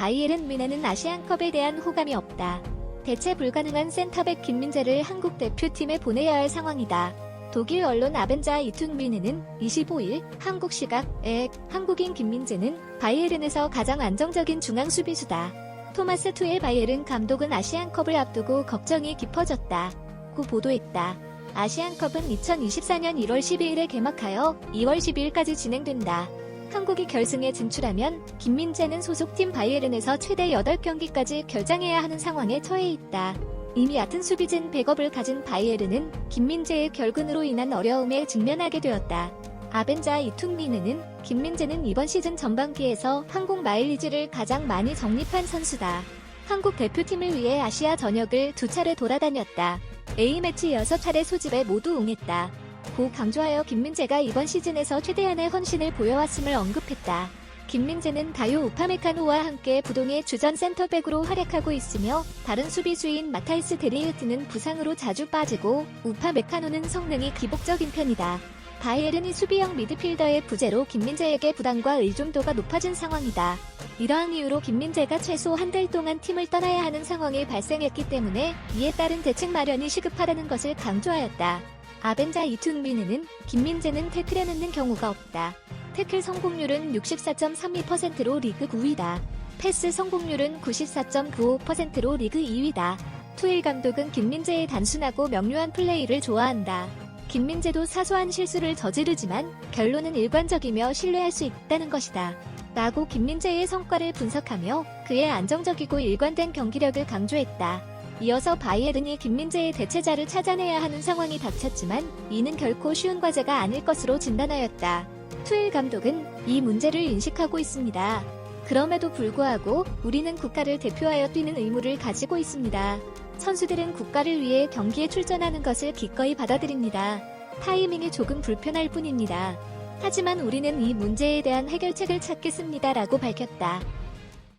바이에른 미네는 아시안컵에 대한 호감이 없다. 대체 불가능한 센터백 김민재를 한국 대표팀에 보내야 할 상황이다. 독일 언론 아벤자 이툰비네는 25일 한국 시각에 한국인 김민재는 바이에른에서 가장 안정적인 중앙 수비수다. 토마스 투엘 바이에른 감독은 아시안컵을 앞두고 걱정이 깊어졌다. 고 보도했다. 아시안컵은 2024년 1월 12일에 개막하여 2월 12일까지 진행된다. 한국이 결승에 진출하면 김민재는 소속팀 바이에른에서 최대 8경기까지 결장해야 하는 상황에 처해 있다. 이미 얕은 수비진 백업을 가진 바이에른은 김민재의 결근으로 인한 어려움에 직면하게 되었다. 아벤자 이퉁미느는 김민재는 이번 시즌 전반기에서 한국 마일리지를 가장 많이 적립한 선수다. 한국 대표팀을 위해 아시아 전역을 두 차례 돌아다녔다. A매치 6차례 소집에 모두 응했다. 고 강조하여 김민재가 이번 시즌에서 최대한의 헌신을 보여왔음을 언급했다. 김민재는 다요 우파메카노와 함께 부동의 주전 센터백으로 활약하고 있으며 다른 수비수인 마타이스 데리우트는 부상으로 자주 빠지고 우파메카노는 성능이 기복적인 편이다. 바이에른이 수비형 미드필더의 부재로 김민재에게 부담과 의존도가 높아진 상황이다. 이러한 이유로 김민재가 최소 한 달 동안 팀을 떠나야 하는 상황이 발생했기 때문에 이에 따른 대책 마련이 시급하다는 것을 강조하였다. 아벤자 이툰비느는 김민재는 태클에 넣는 경우가 없다. 태클 성공률은 64.32%로 리그 9위다. 패스 성공률은 94.95%로 리그 2위다. 투일 감독은 김민재의 단순하고 명료한 플레이를 좋아한다. 김민재도 사소한 실수를 저지르지만 결론은 일관적이며 신뢰할 수 있다는 것이다. 라고 김민재의 성과를 분석하며 그의 안정적이고 일관된 경기력을 강조했다. 이어서 바이에른이 김민재의 대체자를 찾아내야 하는 상황이 닥쳤지만 이는 결코 쉬운 과제가 아닐 것으로 진단하였다. 투일 감독은 이 문제를 인식하고 있습니다. 그럼에도 불구하고 우리는 국가를 대표하여 뛰는 의무를 가지고 있습니다. 선수들은 국가를 위해 경기에 출전하는 것을 기꺼이 받아들입니다. 타이밍이 조금 불편할 뿐입니다. 하지만 우리는 이 문제에 대한 해결책을 찾겠습니다. 라고 밝혔다.